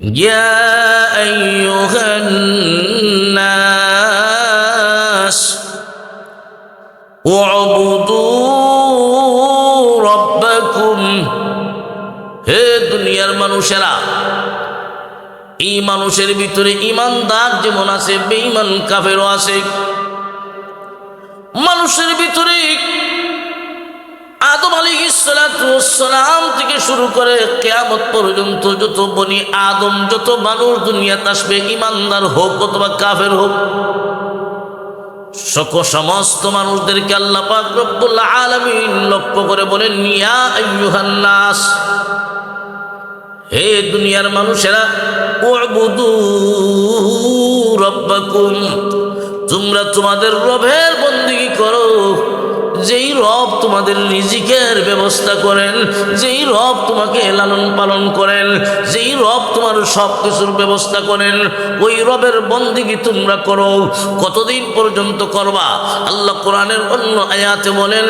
يا أيها الناس اعبدوا ربكم হে দুনিয়ার মানুষেরা এই মানুষের ভিতরে ইমানদার যেমন আছে বেঈমান কাফেরও আছে মানুষের ভিতরে আদম আলী সালাম থেকে শুরু করে কেয়ামত পর্যন্ত যত বনি আদম, যত মানুষ দুনিয়াতে আসবে ইমানদার হোক অথবা কাফের হোক, সক সমস্ত মানুষদেরকে আল্লাহ পাক রব্বুল আলামিন লক্ষ্য করে বলেন, ইয়া আইয়ুহান নাস, হে দুনিয়ার মানুষেরা, উবুদু রব্বাকুম, তোমরা তোমাদের রবের রব তোমাদের রিজিকের ব্যবস্থা করেন। যেই রব তোমাকে লালন পালন করেন, যেই রব তোমার সব কিছুর ব্যবস্থা করেন, ওই রবের বন্দিগি তোমরা করো। কতদিন পর্যন্ত করবা? আল্লাহ কোরআনের অন্য আয়াতে বলেন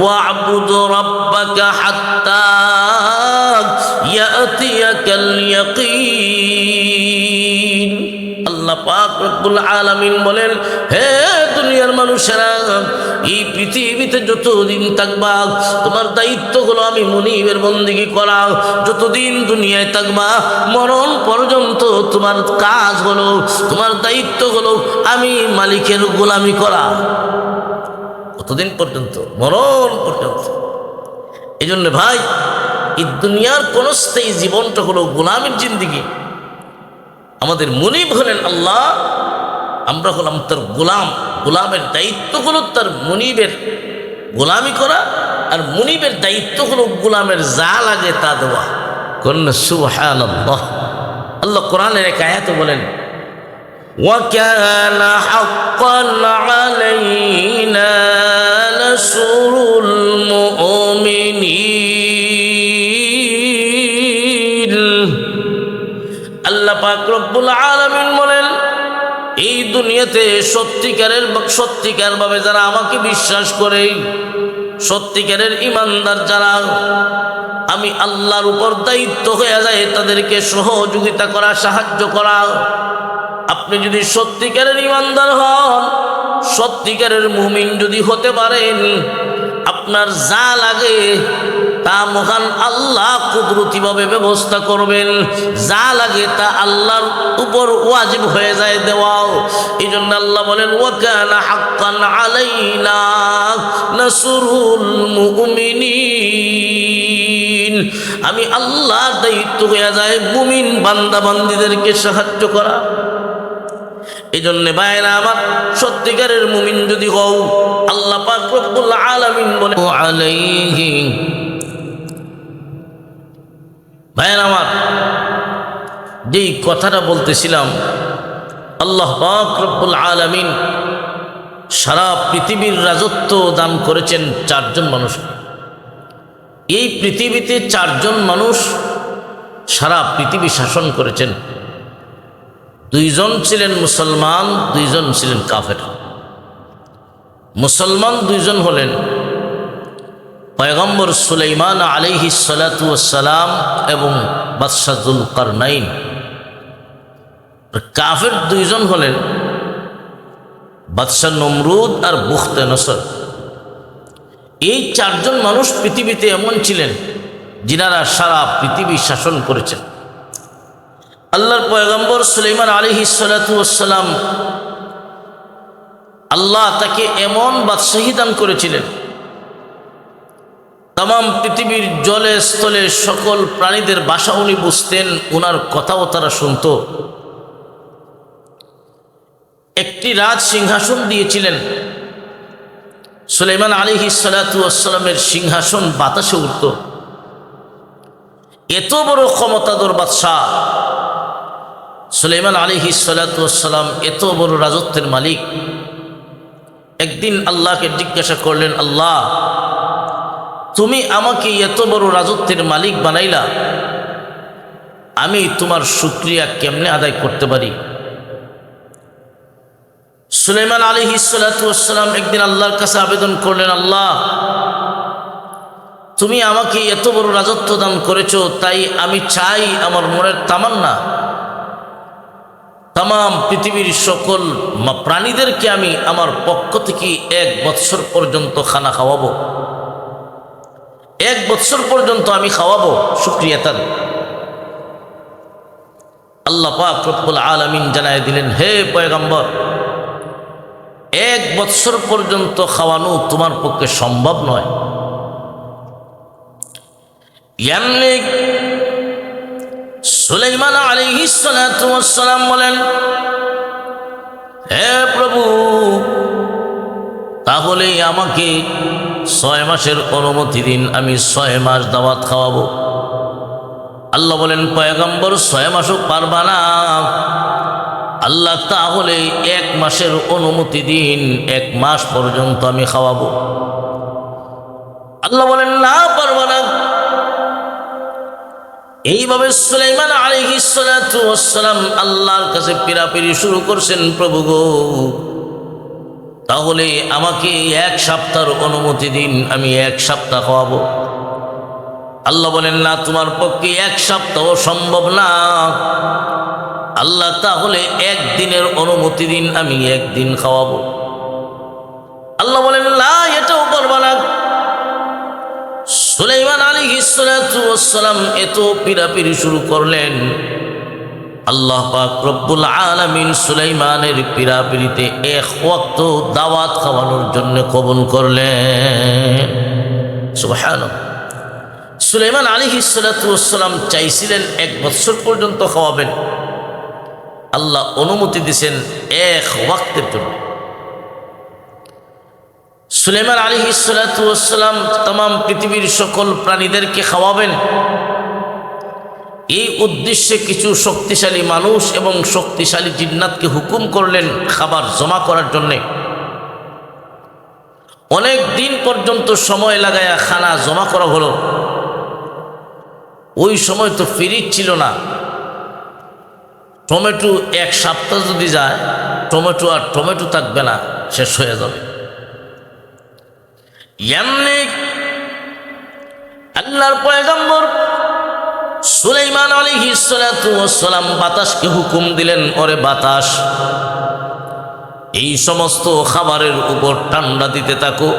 ওয়া ইয়াকিন। আল্লাহ পাক রব্বুল আলামিন বলেন, হে দুনিয়ার মানুষেরা, এই পৃথিবীতে যতদিন থাকবা, তোমার দায়িত্ব হলো আমি মনিবের বন্দিগি করা যতদিন দুনিয়ায় থাকবা, মরণ পর্যন্ত তোমার কাজ হলো তোমার দায়িত্ব হলো আমি মালিকের গোলামি করা। কতদিন পর্যন্ত? মরণ পর্যন্ত। এই জন্য ভাই, এই দুনিয়ার কোনস্থায়ী জীবনটা হলো গোলামের জিন্দিগি আমাদের মনিব হলেন আল্লাহ আমরা হলাম তার গোলাম গোলামের দায়িত্ব হলো তার মনিবের গোলামি করা আর মনিবের দায়িত্ব হলো গোলামের যা লাগে তা দেওয়া কন্যা সুহান আল্লাহ আল্লাহ কোরআনের এক আয়াত বলেন وكان حقا علينا نصر المؤمنين পাক রব্বুল আলামিন বলেন, এই দুনিয়াতে সত্যিকারের সত্যিকার ভাবে যারা আমাকে বিশ্বাস করে, সত্যিকারের ইমানদার যারা, আমি আল্লাহর উপর দায়িত্ব হয়ে যায় তাদেরকে সহযোগিতা করা, সাহায্য করা। আপনি যদি সত্যিকারের ইমানদার হন, সত্যিকারের মুমিন যদি হতে পারেন, আপনার যা লাগে তা মহান আল্লাহ কুদরতিভাবে ব্যবস্থা করবেন। যা লাগে তা আল্লাহর উপর ওয়াজিব হয়ে যায় দেওয়াও। এই জন্য আল্লাহ বলেন ওয়াকানা হাক্কান আলাইনা নাসরুল মুমিনিন। আমি আল্লাহর দায়িত্ব হয়ে যায় মুমিন বান্দা বান্দিদেরকে সাহায্য করা। এই জন্য বাইরা আমার, সত্যিকারের মুমিন যদি হও, আল্লাহ পাক রব্বুল আলামিন বলে আলাইহি ভাইরা আমার, যেই কথাটা বলতেছিলাম, আল্লাহ রব্বুল আলামিন সারা পৃথিবীর রাজত্ব দান করেছেন চারজন মানুষ। এই পৃথিবীতে চারজন মানুষ সারা পৃথিবী শাসন করেছেন। দুইজন ছিলেন মুসলমান, দুইজন ছিলেন কাফের। মুসলমান দুইজন হলেন পয়গম্বর সুলাইমান আলিহি সালাতাম এবং বাদশাহুল কারনাইন। কাফের দুইজন হলেন বাদশাহ নমরুদ আর বুখতে নসর। এই চারজন মানুষ পৃথিবীতে এমন ছিলেন যিনারা সারা পৃথিবী শাসন করেছেন। আল্লাহর পয়গম্বর সুলাইমান আলিহি সালাতাম আল্লাহ তাকে এমন বাদশাহী দান করেছিলেন তাম পৃথিবীর জলে স্থলে সকল প্রাণীদের বাসা উনি বুঝতেন ওনার কথাও তারা শুনত। একটি রাজ সিংহাসন দিয়েছিলেন। সুলাইমান আলিহি সালাতামের সিংহাসন বাতাসে উঠত। এত বড় ক্ষমতাদর বাদশাহ। সুলাইমান আলিহি সালাতাম এত বড় রাজত্বের মালিক। একদিন আল্লাহকে জিজ্ঞাসা করলেন, আল্লাহ তুমি আমাকে এত বড় রাজত্বের মালিক বানাইলা, আমি তোমার শুক্রিয়া কেমনে আদায় করতে পারি? সুলাইমান আলী হিসালাম একদিন আল্লাহর কাছে আবেদন করলেন, আল্লাহ, তুমি আমাকে এত বড় রাজত্ব দান করেছ, তাই আমি চাই আমার মনের তামান্না তাম পৃথিবীর সকল প্রাণীদেরকে আমি আমার পক্ষ থেকে এক বৎসর পর্যন্ত খানা খাওয়াবো। এক বৎসর পর্যন্ত আমি খাওয়াবো, শুক্রিয়া তার আল্লাহ পাক রব্বুল আলামিন জানায় দিলেন, হে পয়গম্বর, এক বৎসর পর্যন্ত খাওয়ানো তোমার পক্ষে সম্ভব নয়। এমনি সুলাইমান সালাম বলেন, হে প্রভু, তাহলে আমাকে ছয় মাসের অনুমতি দিন, আমি ছয় মাস দাওয়াত খাওয়াবো। আল্লাহ বলেন, পয়গম্বর, ছয় মাসও পারবা না। আল্লাহ তাহলে এক মাসের অনুমতি দিন, এক মাস পর্যন্ত আমি খাওয়াবো। আল্লাহ বলেন, না, পারবা না। এইভাবে সুলাইমান আলহিসাম আল্লাহর কাছে পিরাপিরি শুরু করছেন, প্রভু গো তাহলে আমাকে এক সপ্তাহের অনুমতি দিন, আমি এক সপ্তাহ খাওয়াবো। আল্লাহ বলেন, না, তোমার পক্ষে এক সপ্তাহ সম্ভব না। আল্লাহ তাহলে একদিনের অনুমতি দিন, আমি একদিন খাওয়াবো। আল্লাহ বলেন, না, এটাও পারবা না। সুলাইমান আলী সালাম এত পিরাপিরি শুরু করলেন। আল্লাহ রব্বুল আলামিন সুলাইমানের পিরাপিরিতে এক ওয়াক্ত দাওয়াত খাওয়ানোর জন্য কবুল করলেন। সুলাইমান আলী সালাম চাইছিলেন এক বৎসর পর্যন্ত খাওয়াবেন। আল্লাহ অনুমতি দিছেন এক ওয়াক্তের জন্য। সুলেমান আলী সালাম তাম পৃথিবীর সকল প্রাণীদেরকে খাওয়াবেন। এই উদ্দেশ্যে কিছু শক্তিশালী মানুষ এবং শক্তিশালী জিন্নাতকে হুকুম করলেন খাবার জমা করার জন্যে। অনেক দিন পর্যন্ত সময় লাগায়া খানা জমা করা হলো। ওই সময় তো ফ্রিজ ছিল না। টমেটো এক সপ্তাহ যদি যায়, টমেটো আর টমেটো থাকবে না, শেষ হয়ে যাবে। এমনি আল্লাহর পয়গম্বর সুলাইমান সালাতু ওয়াস বাতাসকে হুকুম দিলেন, ওরে বাতাস, এই সমস্ত খাবারের উপর ঠান্ডা দিতে থাকো,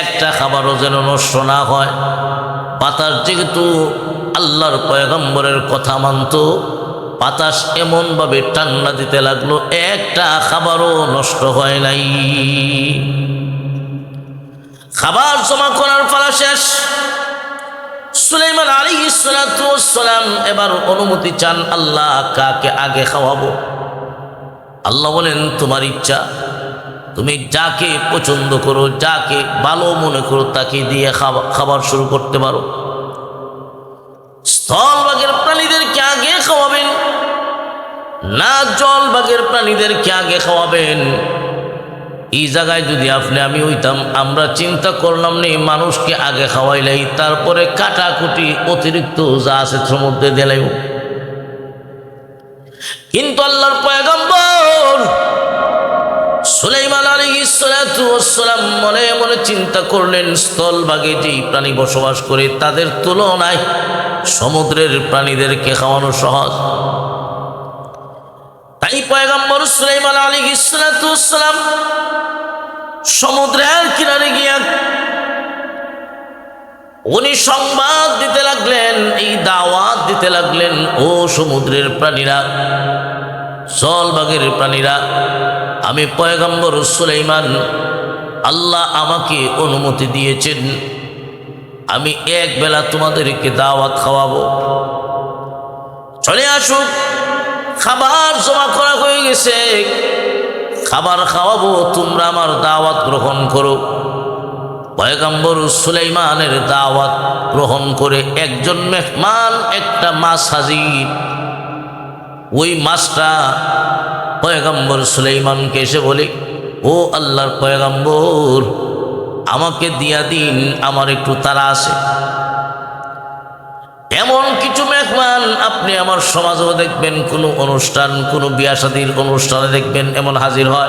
একটা খাবারও যেন নষ্ট না হয়। বাতাস যেহেতু আল্লাহর পয়গম্বরের কথা মানত, বাতাস এমনভাবে ঠান্ডা দিতে লাগল, একটা খাবারও নষ্ট হয় নাই। খাবার জমা করার পালা শেষ। সুলাইমান আলী সালাম এবার অনুমতি চান, আল্লাহ কাকে আগে খাওয়াবো? আল্লাহ বলেন, তোমার ইচ্ছা। তুমি যাকে পছন্দ করো, যাকে ভালো মনে করো, তাকে দিয়ে খাবার শুরু করতে পারো। স্থলভাগের প্রাণীদেরকে আগে খাওয়াবেন, না জলভাগের প্রাণীদেরকে আগে খাওয়াবেন। এই জায়গায় যদি আপনি, আমি হইতাম, আমরা চিন্তা করলাম নেই মানুষকে আগে খাওয়াইলাই তারপরে কাটাকুটি অতিরিক্ত যা আছে সমুদ্রে দিলেও কিন্তু আল্লাহর পয়গম্বর সুলাইমান আলী সালাম মনে মনে চিন্তা করলেন স্থলভাগে যেই প্রাণী বসবাস করে তাদের তুলনায় সমুদ্রের প্রাণীদেরকে খাওয়ানো সহজ। তাই পয়গম্বর সুলাইমান আলী সালাম সমুদ্রের কিনারে গিয়া উনি সংবাদ দিতে লাগলেন, এই দাওয়াত দিতে লাগলেন, ও সমুদ্রের প্রাণীরা জলবাগের প্রাণীরা, আমি পয়গম্বর সুলাইমান, আল্লাহ আমাকে অনুমতি দিয়েছেন, আমি এক বেলা তোমাদেরকে দাওয়াত খাওয়াবো। চলে আসুক। খাবার জমা করা হয়ে গেছে। খাবার খাওয়াবো, তোমরা আমার দাওয়াত গ্রহণ করো। পয়গম্বর সুলাইমানের দাওয়াত গ্রহণ করে একজন মেহমান, একটা মাছ হাজির। ওই মাছটা পয়গম্বর সুলাইমানকে এসে বলে, ও আল্লাহর পয়গম্বর, আমাকে দিয়া দিন, আমার একটু তারা আছে। আপনি আমার সমাজেও দেখবেন, কোনো অনুষ্ঠান, কোনো বিয়া শাদির অনুষ্ঠানে দেখবেন, এমন হাজির হয়।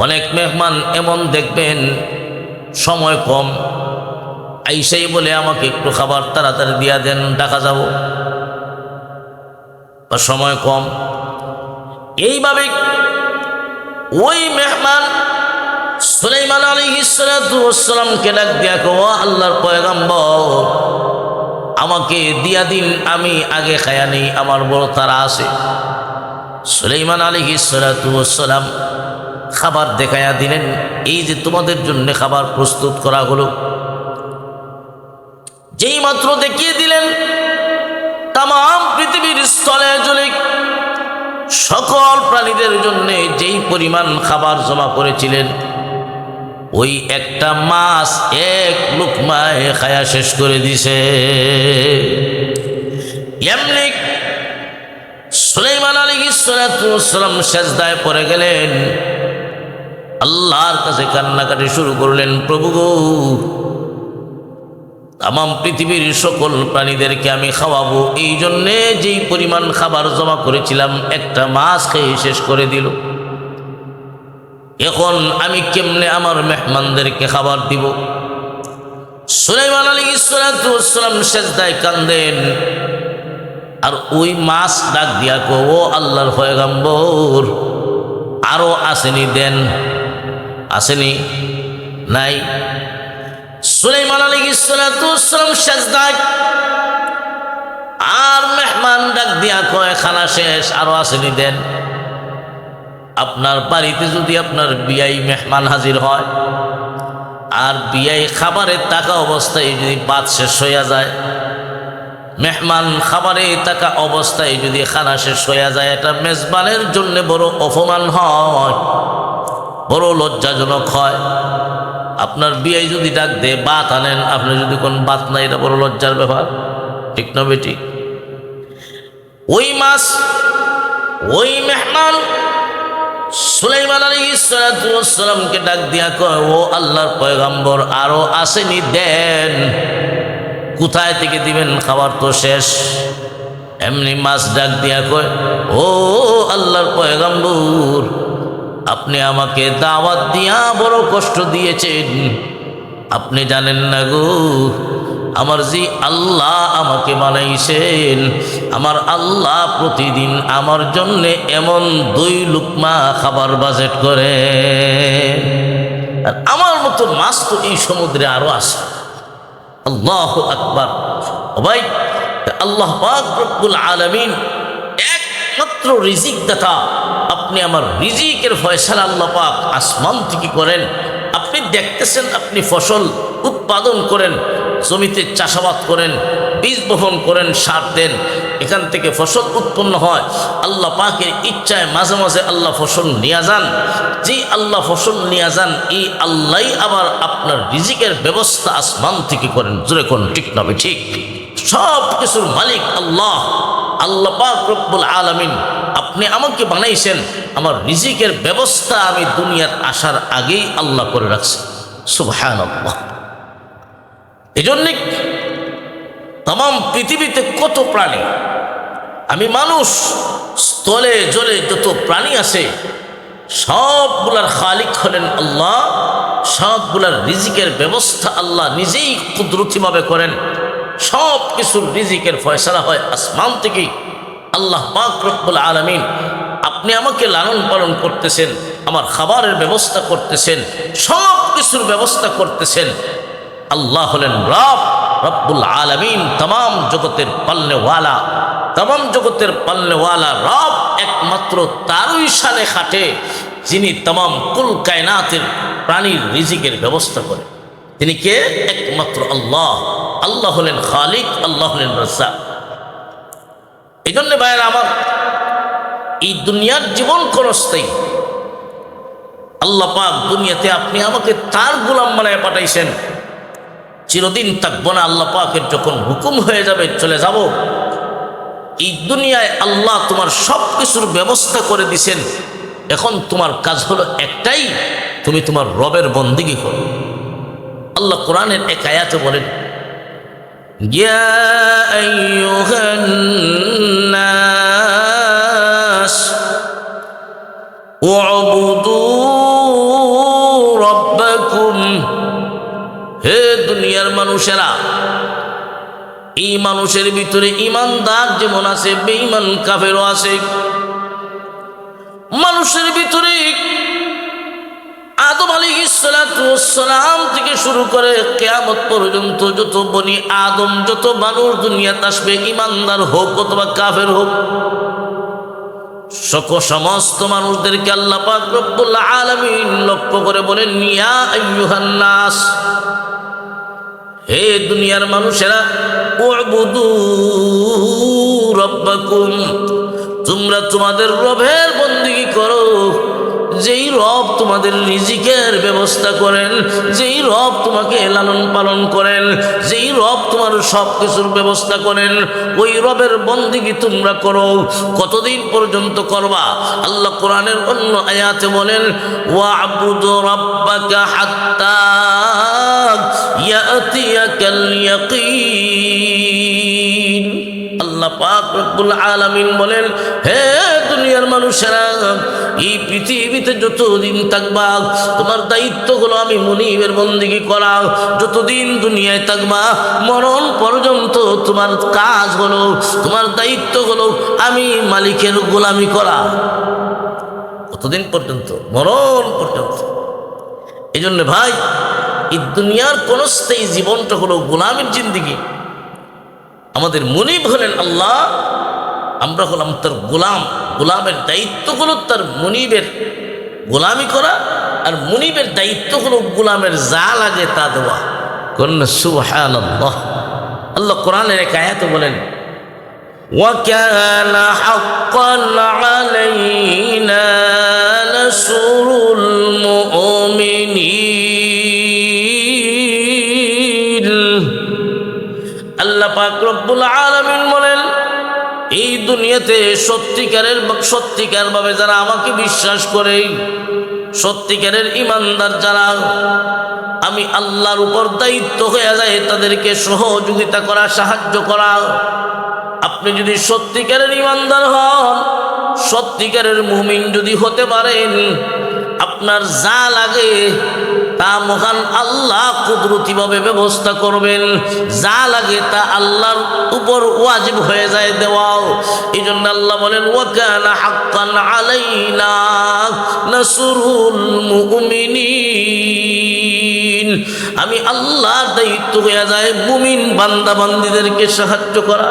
অনেক মেহমান এমন দেখবেন, সময় কম। আইসাই বলে আমাকে একটু খাবার তাড়াতাড়ি দিয়া দেন টাকা যাব। বা সময় কম। এইভাবে ওই মেহমান সুলাইমান আলী ইসলামকে ডাক দিয়া কো আল্লাহর পয়গাম্বর আমাকে দিয়া দিন, আমি আগে খায়া নেই, আমার বড় তারা আছে। সুলাইমান আলী ইসলাম খাবার দেখায়া দিলেন, এই যে তোমাদের জন্য খাবার প্রস্তুত করা হলো। যেই মাত্র দেখিয়ে দিলেন তাম পৃথিবীর স্থলে জলে সকল প্রাণীদের জন্য যেই পরিমাণ খাবার জমা করেছিলেন ওই একটা মাছ এক লুকমায় খায়া শেষ করে দিছে। এমনি সুলাইমান আলী সালাম শেষদায় পড়ে গেলেন। আল্লাহর কাছে কান্নাকাটি শুরু করলেন, প্রভু গো তাম পৃথিবীর সকল প্রাণীদেরকে আমি খাওয়াবো। এই জন্যে যেই পরিমাণ খাবার জমা করেছিলাম, একটা মাছ খেয়ে শেষ করে দিল। এখন আমি কেমনে আমার মেহমানদেরকে খাবার দিব? সুলাইমান আলী ইসলাম শেষদায় কান্দেন। আর ওই মাছ ডাক দিয়া কো, ও আল্লাহর পয়গাম্বর আরও আসেনি দেন। আসেনি, নাই। সুলাইমান আলী ইসলাম শেষদায় আর মেহমান ডাক দিয়া কয় খানা শেষ আরও আসেনি দেন। আপনার বাড়িতে যদি আপনার বিয়াই মেহমান হাজির হয়, আর বিয়াই খাবারের টাকা অবস্থায় যদি বাদ শেষ হইয়া যায়, মেহমান খাবারে থাকা অবস্থায় যদি খানা শেষ হইয়া যায়, এটা মেজবানের জন্য বড় অপমান হয়, বড় লজ্জাজনক হয়। আপনার বিয়াই যদি ডাক দে বাত আনেন, আপনি যদি কোন বাত নাই, এটা বড় লজ্জার ব্যাপার। ঠিক না বেটি? ওই মাস ওই মেহমান সুলাইমান আলী সালামকে ডাক দিয়া কয়, ও আল্লাহর পয়গাম্বর, আরও আসেনি দেন। কোথায় থেকে দিবেন খাবার তো শেষ? এমনি মাছ ডাক দিয়া কয়, ও আল্লাহর পয়গাম্বর, আপনি আমাকে দাওয়াত দিয়া বড় কষ্ট দিয়েছেন। আপনি জানেন না গো, আমার যে আল্লাহ আমাকে বানাইছেন আমার আল্লাহ প্রতিদিন আমার জন্যে এমন দুই লুকমা খাবার বাজেট করে। আর আমার মতো মাছ তো এই সমুদ্রে আরও আসে আল্লাহ আকবার। ভাই, আল্লাহ রব্বুল আলামিন একমাত্র রিজিক দাতা। আপনি আমার রিজিকের ফয়সালা আল্লাহ পাক আসমান থেকে করেন। আপনি দেখতেছেন, আপনি ফসল উৎপাদন করেন, জমিতে চাষাবাদ করেন। বীজ বপন করেন, সার দেন, এখান থেকে ফসল উৎপন্ন হয়। আল্লাহ পাকের ইচ্ছায় মাঝে মাঝে আল্লাহ ফসল নিয়ে যান। যে আল্লাহ ফসল নিয়ে যান, এই আল্লাহ আবার আপনার রিজিকের ব্যবস্থা আসমান থেকে করেন। জোরে কোন ঠিক নবে ঠিক। সব কিছুর মালিক আল্লাহ। আল্লাহ পাক রব্বুল আলমিন আপনি আমাকে বানাইছেন। আমার রিজিকের ব্যবস্থা আমি দুনিয়ার আসার আগেই আল্লাহ করে রাখছি। সুবহান আল্লাহ এই জন্যে তাম পৃথিবীতে কত প্রাণী? আমি মানুষ, স্থলে জলে যত প্রাণী আছে, সবগুলার খালিক হলেন আল্লাহ, সবগুলার রিজিকের ব্যবস্থা আল্লাহ নিজেই কুদরতিভাবে করেন। সব কিছুর রিজিকের ফয়সলা হয় আসমান থেকেই। আল্লাহ পাক রব্বুল আলমিন আপনি আমাকে লালন পালন করতেছেন, আমার খাবারের ব্যবস্থা করতেছেন সব কিছুর ব্যবস্থা করতেছেন। আল্লাহ হলেন রব। রব্বুল আলমিন তাম জগতের পাল্লেওয়ালা তাম জগতের পাল্লেওয়ালা রব একমাত্র তারই সালে খাটে, যিনি তাম কুল কায়নাতের প্রাণীর রিজিকের ব্যবস্থা করে। তিনি কে? একমাত্র আল্লাহ। আল্লাহ হলেন খালিক, আল্লাহ হলেন রাজা এই জন্য ভাইয়ের আমার, এই দুনিয়ার জীবন ক্ষণস্থায়ী আল্লাহ পাক দুনিয়াতে আপনি আমাকে তার গোলাম বানায় পাঠাইছেন। চিরদিন থাকব না, আল্লাহ পাকের যখন হুকুম হয়ে যাবে, চলে যাব। এই দুনিয়ায় আল্লাহ তোমার সব কিছুর ব্যবস্থা করে দিছেন। এখন তোমার কাজ হলো একটাই, তুমি তোমার রবের বন্দিগি করো। আল্লাহ কোরআনের এক আয়াতে বলেন يا মানুষের ভিতরে ইমানদার যেমন আছে, বেঈমান কাফেরও আছে। মানুষের ভিতরে আদম আলী সালাম থেকে শুরু করে কেয়ামত পর্যন্ত যত বনি আদম, যত মানুষ দুনিয়াতে আসবে, ইমানদার হোক অথবা কাফের হোক, সক সমস্ত মানুষদেরকে আল্লাহ পাক রব্বুল আলামিন লক্ষ্য করে বলেন নিয়া আইয়ুহান নাস হে দুনিয়ার মানুষেরা রব্বাকুম তোমরা তোমাদের রবের বন্দিগি করো। যেই রব তোমাদের রিজিকের ব্যবস্থা করেন, যেই রব তোমাকে লালন পালন করেন, যেই রব তোমার সব কিছুর ব্যবস্থা করেন, ওই রবের বন্দিগি তোমরা করো? কতদিন পর্যন্ত করবা? আল্লাহ কোরআনের অন্য আয়াতে বলেন ওয়া আল্লাহ পাক রব্বুল আলামিন বলেন, হে দুনিয়ার মানুষেরা, এই পৃথিবীতে যতদিন থাকবা, তোমার দায়িত্ব হলো আমি মনিবের বন্দিগি করা যতদিন দুনিয়ায় থাকবা, মরণ পর্যন্ত তোমার কাজ হলো তোমার দায়িত্ব হলো আমি মালিকের গোলামি করা। কতদিন পর্যন্ত? মরণ পর্যন্ত। এই জন্য ভাই, এই দুনিয়ার কোনস্থায়ী জীবনটা হলো গোলামের জিন্দিগি। আমাদের মনিব হলেন আল্লাহ, আমরা হলাম তার গোলাম। গোলামের দায়িত্ব হলো তার মনিবের গোলামি করা আর মনিবের দায়িত্ব হলো গোলামের যা লাগে তা দেওয়া কন্যা সুহান আল্লাহ আল্লাহ কোরআনের এক আয়াত বলেন وكان حقا علينا نصر المؤمنين দুনিয়াতে সত্যিকারের সত্যিকার ভাবে যারা আমাকে বিশ্বাস করে, সত্যিকারের ইমানদার যারা, আমি আল্লাহর উপর দায়িত্ব হয়ে যায় তাদেরকে সহযোগিতা করা, সাহায্য করা। আপনি যদি সত্যিকারের ইমানদার হন, সত্যিকারের মুমিন যদি হতে পারেন, আপনার যা লাগে তা মহান আল্লাহ কুদরতিভাবে ব্যবস্থা করবেন। যা লাগে তা আল্লাহর উপর ওয়াজিব হয়ে যায় দেওয়াও। এই জন্য আল্লাহ বলেন, ওয়াকানা হাক্কান আলাইনা নাসরুল মুমিনিন। আমি আল্লাহর দায়িত্ব হয়ে যায় মুমিন বান্দা বান্দিদেরকে সাহায্য করা।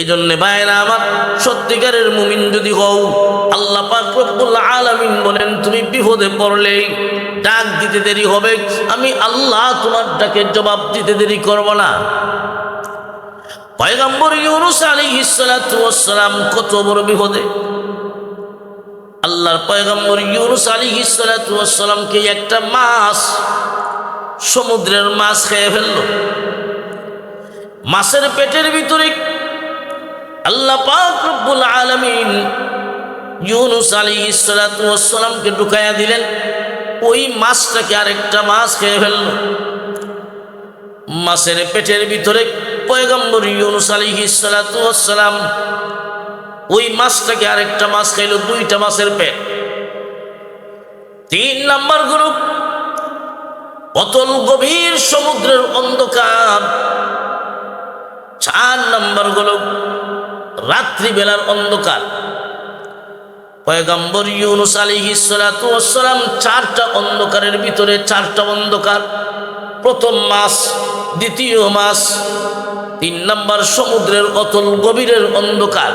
এই জন্য ভাইরা আমার, সত্যিকারের মুমিন যদি হও, আল্লাহ পাক রব্বুল আলামিন বলেন, তুমি বিপদে পড়লে ডাক দিতে দেরি হবে। আমি আল্লাহ তোমার ডাকে জবাব দিতে দেরি করব না। পয়গম্বর ইউনুস আলাইহিস সালাতু ওয়াসসালাম কত বড় বিপদে। আল্লাহর পয়গম্বর ইউনুস আলাইহিস সালাতু ওয়াসসালামকে একটা মাছ, সমুদ্রের মাছ খেয়ে ফেলল। মাছের পেটের ভিতরে আল্লাহ পাক রব্বুল আলামিন ইউনুস আলাইহিস সালাতু ওয়াসসালামকে ঢুকায়া দিলেন। ওই মাছটাকে আরেকটা মাছ খেয়ে ফেলল। মাছের পেটের ভিতরে পয়গম্বর ইউনুস আলাইহিস সালাতু ওয়াসসালাম ওই মাছটাকে আরেকটা মাছ খাইলো, দুইটা মাছের পেট। তিন নাম্বার গ্রুপ, অতল গভীর সমুদ্রের অন্ধকার। চার নাম্বার হলো রাত্রিবেলার অন্ধকার। পয়গম্বর ইউনুস সালাতু ওয়াসসালাম চারটা অন্ধকারের ভিতরে, চারটা অন্ধকার। প্রথম মাস, দ্বিতীয় মাস, তিন নম্বর সমুদ্রের অতল গভীরের অন্ধকার।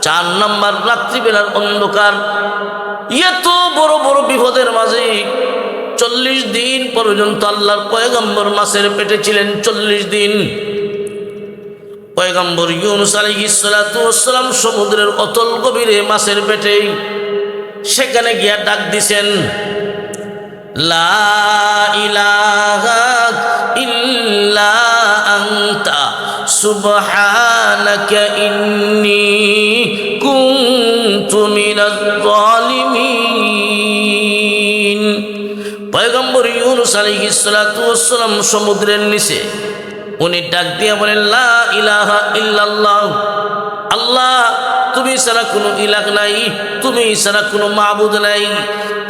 চার নাম্বার রাত্রিবেলার অন্ধকার। এত বড় বড় বিপদের মাঝে চল্লিশ দিন পর্যন্ত আল্লাহর পয়গম্বর মাসের পেটে ছিলেন চল্লিশ দিন। পয়গম্বর ইউনুস আলাইহিসসালাম সমুদ্রের অতল গভীরে মাছের পেটে সেখানে গিয়া ডাক দিছেন আনতা ইন্নী পয়গম্বর ইউনুস আলাইহিসসালাম সমুদ্রের নিচে উনি ডাক দিয়া বলেন, লা ইলাহা ইল্লাল্লাহ। আল্লাহ, তুমি ছাড়া কোনো ইলাক নাই, তুমি ছাড়া কোনো মাবুদ নাই।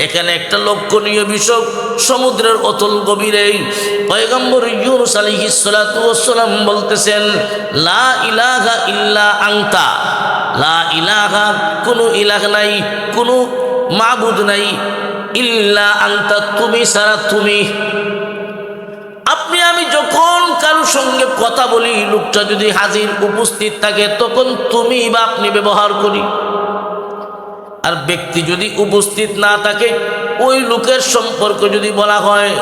এখানে একটা লক্ষণীয় বিষয়, সমুদ্রের অতল গভীরে পয়গম্বর ইউনুস আলাইহিস সালাতু বলতেছেন, লা ইলাহা ইল্লা আংতা লা ইলাহা, কোনো ইলাহ নাই, কোনো মাবুদ নাই। ইল্লা আংতা তুমি সারা তুমি। আপনি, আমি যখন কারোর সঙ্গে কথা বলি, লোকটা যদি হাজির উপস্থিত থাকে, তখন তুমি বা আপনি ব্যবহার করি। আর ব্যক্তি যদি উপস্থিত না থাকে, ওই লোকের সম্পর্ক যদি বলা হয়,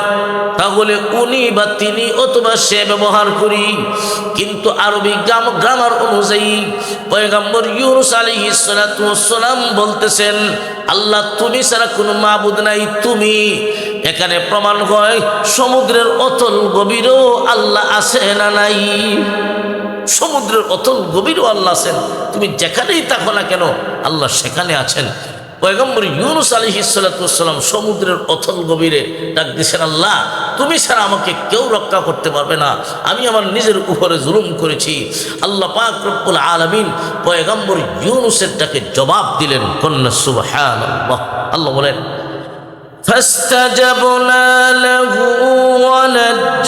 তাহলে উনি বা তিনি অথবা সে ব্যবহার করি। কিন্তু আরবি গ্রাম, গ্রামার অনুযায়ী পয়গাম্বর ইউনুস আলী সালাম বলতেছেন, আল্লাহ, তুমি ছাড়া কোনো মাবুদ নাই, তুমি এখানে প্রমাণ হয়, সমুদ্রের অতল গভীরও আল্লাহ আছে না নাই। সমুদ্রের অতল গভীরও আল্লাহ আছেন তুমি যেখানেই থাকো না কেন, আল্লাহ সেখানে আছেন। পয়গম্বর ইউনুস আলী সালাম সমুদ্রের অথল গভীরে ডাক দিয়েছেন, আল্লাহ, তুমি ছাড়া আমাকে কেউ রক্ষা করতে পারবে না। আমি আমার নিজের উপরে জুলুম করেছি। আল্লাহ পাক রব্বুল আলমিন পয়গম্বর ইউনুসের ডাকে জবাব দিলেন, কন্যা সুবহান আল্লাহ বলেন فاستجبنا له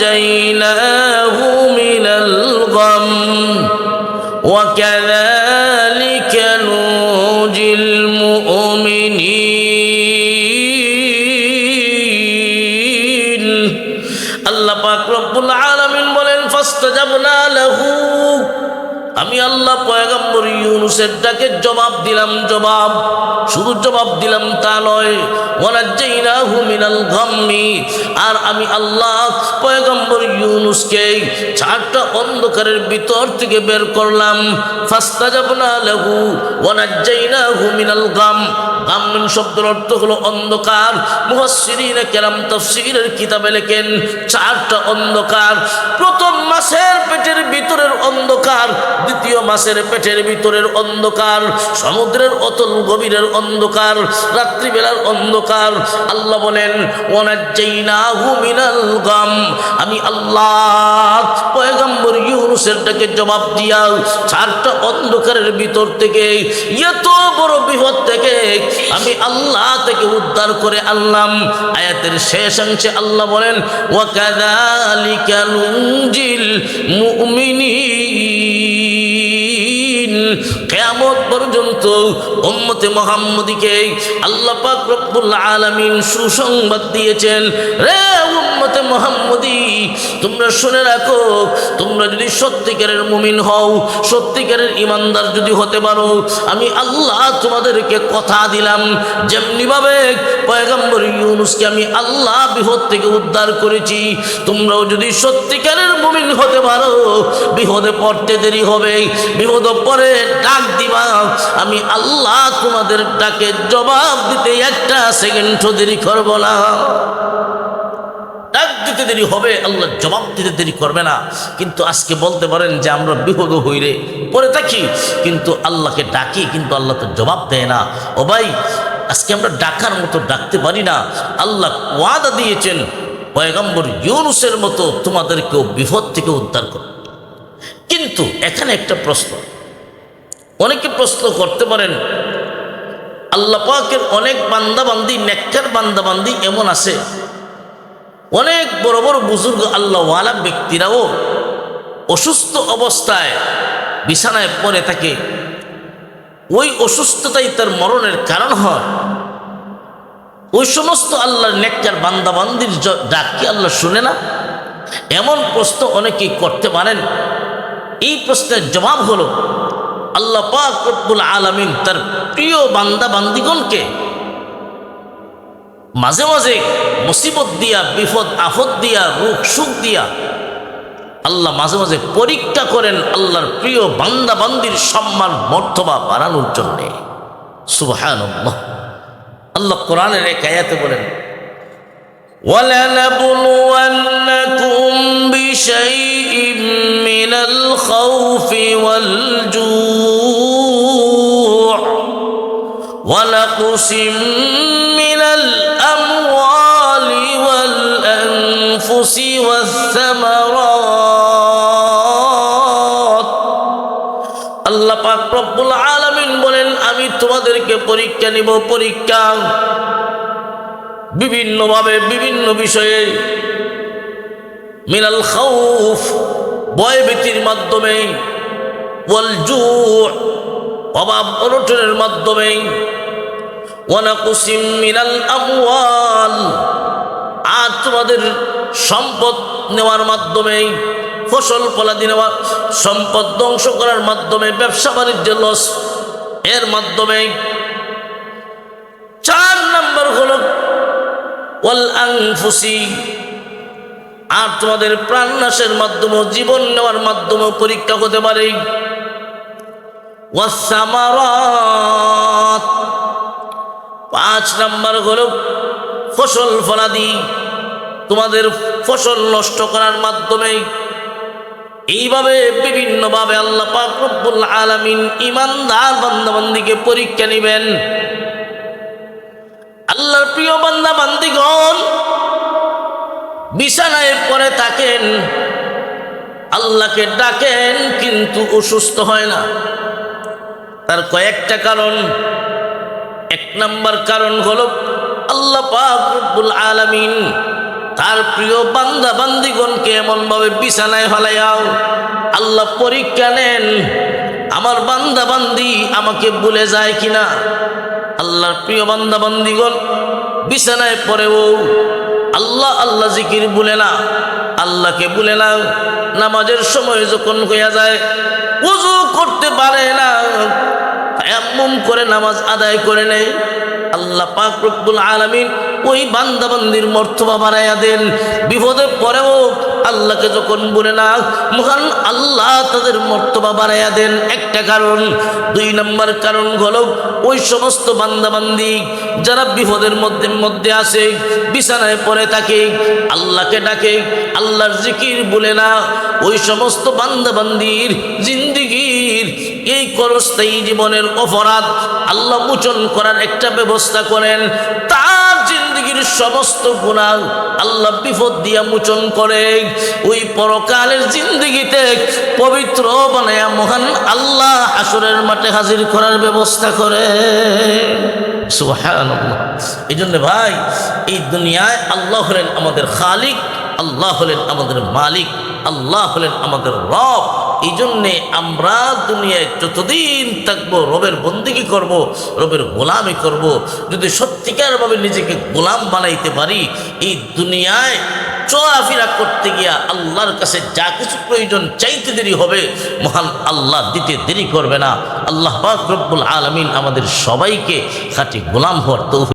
ونجيناه من الغم وكذلك نوجي المؤمنين আল্লাহ পাক রব্বুল আলামিন বলেন ফাস্তাজাবনা লাহু আমি আল্লাহ পয়গম্বর ইউনুসের ডাকে জবাব দিলাম, জবাব। শুধু জবাব দিলাম তা নয় মিনাল গাম্মি আর আমি আল্লাহ পয়গম্বর ইউনুসকে চারটা অন্ধকারের ভিতর থেকে বের করলাম। ফাস্তাজাবনা লাহু ওয়ানাজ্জাইনাহু মিনাল গাম গাম্মিন শব্দের অর্থ হলো অন্ধকার। মুহাসসিরিনে কেরাম তাফসীরের কিতাবে লেখেন চারটা অন্ধকার। প্রথম মাসের পেটের ভিতরের অন্ধকার দ্বিতীয় মাসের পেটের ভিতরের অন্ধকার, সমুদ্রের অতল গভীরের অন্ধকার, রাত্রিবেলার অন্ধকার। আল্লাহ বলেন গাম। আমি আল্লাহ, পয়গম্বর ইউনুসের ডাকে জবাব দিয়া চারটা অন্ধকারের ভিতর থেকে, এত বড় বিপদ থেকে আমি আল্লাহ থেকে উদ্ধার করে আনলাম। আয়াতের শেষ অংশে আল্লাহ বলেন ওয়াকাযালিকা নুনজিল মুমিনিন। কেয়ামত পর্যন্ত উম্মতে মোহাম্মদীকে আল্লাহ পাক রব্বুল আলামিন সুসংবাদ দিয়েছেন। রে উম্মতে মোহাম্মদী! তোমরা শুনে রাখো, তোমরা যদি সত্যিকারের মুমিন হও, সত্যিকারের ইমানদার যদি হতে পারো, আমি আল্লাহ তোমাদেরকে কথা দিলাম। যেমনিভাবে পয়গম্বর ইউনুসকে আমি আল্লাহ বিপদ থেকে উদ্ধার করেছি, তোমরাও যদি সত্যিকারের মুমিন হতে পারো, বিহদে পড়তে দেরি হবে বিপদ পরে ডাক দিবা। আমি আল্লাহ তোমাদের ডাকে জবাব দিতে একটা সেকেন্ড দেরি করব না। ডাক দিতে দেরি হবে, আল্লাহ জবাব দিতে দেরি করবে না। কিন্তু আজকে বলতে পারেন যে আমরা বিপদ হইরে পরে থাকি। কিন্তু আল্লাহকে ডাকি, কিন্তু আল্লাহ তো জবাব দেয় না। ও ভাই, আজকে আমরা ডাকার মতো ডাকতে পারি না। আল্লাহ ওয়াদা দিয়েছেন, পয়গম্বর ইউনুসের মতো তোমাদেরকেও বিপদ থেকে উদ্ধার কর। কিন্তু এখানে একটা প্রশ্ন। অনেকে প্রশ্ন করতে পারেন, আল্লাহ পাকের অনেক বান্দাবান্দি, নেককার বান্দাবান্দি এমন আছে। অনেক বড় বড় বুজুর্গ আল্লাহওয়ালা ব্যক্তিরাও অসুস্থ অবস্থায় বিছানায় পড়ে থাকে। ওই অসুস্থতাই তার মরণের কারণ হয়। ওই সমস্ত আল্লাহর নেককার বান্দাবান্দির ডাক কি আল্লাহ শুনে না? এমন প্রশ্ন অনেকেই করতে পারেন। এই প্রশ্নের জবাব হলো, আল্লাহ পাক রব্বুল আলামিন তার প্রিয় বান্দা বান্দিগণকে মাঝে মাঝে মুসিবত দিয়া বিপদ আফত দিয়া রোগ সুখ দিয়া আল্লাহ মাঝে মাঝে পরীক্ষা করেন আল্লাহর প্রিয় বান্দা বান্দির সম্মান মর্তবা বাড়ানোর জন্যে সুবহান আল্লাহ কোরআনের এক আয়াতে বলেন ولنبلونكم بشيء من الخوف والجوع ونقص والأنفس والثمرات আল্লাহ পাক রব্বুল আলামিন বলেন আমি তোমাদেরকে পরীক্ষা নিব পরীক্ষা বিভিন্নভাবে বিভিন্ন বিষয়ে মিনাল খাউফ ভয়ভীতির মাধ্যমে ওয়াল জু অভাব অনটনের মাধ্যমে ওয়ানাকুসিম মিনাল আমওয়াল আর তোমাদের সম্পদ নেওয়ার মাধ্যমে, ফসল ফলাদি নেওয়া সম্পদ ধ্বংস করার মাধ্যমে, ব্যবসা বাণিজ্য লস এর মাধ্যমে। চার নম্বর হল, ওয়াল আনফুসি। আর তোমাদের প্রাণনাশের মাধ্যমে জীবন নেওয়ার মাধ্যমে পরীক্ষা হতে পারে। পাঁচ নম্বর হল, ফসল ফলাদি। তোমাদের ফসল নষ্ট করার মাধ্যমে এইভাবে বিভিন্নভাবে আল্লাহ পাক রব্বুল আলামিন ইমানদার বান্দাবান্দিকে পরীক্ষা নেবেন। আল্লাহর প্রিয় বান্দা বান্দিগণ বিছানায় পরে থাকেন, আল্লাহকে ডাকেন কিন্তু অসুস্থ হয় না। তার কয়েকটা কারণ। এক নাম্বার কারণ হল আল্লাহ পাক রব্বুল আলামিন তার প্রিয় বান্দা বান্দিগণকে এমনভাবে বিছানায় ফলাইয়াও, আল্লাহ পরীক্ষা নেন, আমার বান্দা বান্দি আমাকে ভুলে যায় কিনা? আল্লাহর প্রিয় বান্দা বান্দিগণ, বিছানায় পড়েও আল্লাহ আল্লাহ জিকির বলে না, আল্লাহকে বলে না, নামাজের সময় যখন হইয়া যায়, উজু করতে পারে না এমন করে নামাজ আদায় করে নেয়। আল্লাহ পাক আলামিন ওই বান্দাবান্দির মর্তবা বাড়াইয়া দেন। বিপদে পরেও আল্লাহকে যখন বলে না, মহান আল্লাহ তাদের মর্তবা বাড়াইয়া দেন। একটা কারণ, দুই নম্বর কারণ হল ওই সমস্ত বান্দাবান্দি যারা বিপদের মধ্যে মধ্যে আসে বিছানায় পড়ে থাকে, আল্লাহকে ডাকে, আল্লাহর জিকির বলে না। ওই সমস্ত বান্দাবান্দির জিন্দিগির এই করস্থায়ী জীবনের অপরাধ আল্লাহ মোচন করার একটা ব্যবস্থা করেন। তার জিন্দগির সমস্ত গুণা আল্লাহ বিপদ দিয়া মোচন করে। ওই পরকালের জিন্দগিতে পবিত্র বানায়া মহান আল্লাহ আসরের মাঠে হাজির করার ব্যবস্থা করে। এই জন্য ভাই, এই দুনিয়ায় আল্লাহ হলেন আমাদের খালিক, আল্লাহ হলেন আমাদের মালিক, আল্লাহ হলেন আমাদের রব। এই জন্যে আমরা দুনিয়ায় যতদিন থাকব, রবের বন্দিগি করব, রবের গোলামি করব, যদি সত্যিকারভাবে নিজেকে গোলাম বানাইতে পারি, এই দুনিয়ায় চলাফেরা করতে গিয়া আল্লাহর কাছে যা কিছু প্রয়োজন চাইতে দেরি হবে, মহান আল্লাহ দিতে দেরি করবে না। আল্লাহ রব্বুল আলমিন আমাদের সবাইকে খাঁটি গোলাম হওয়ার তৌফিক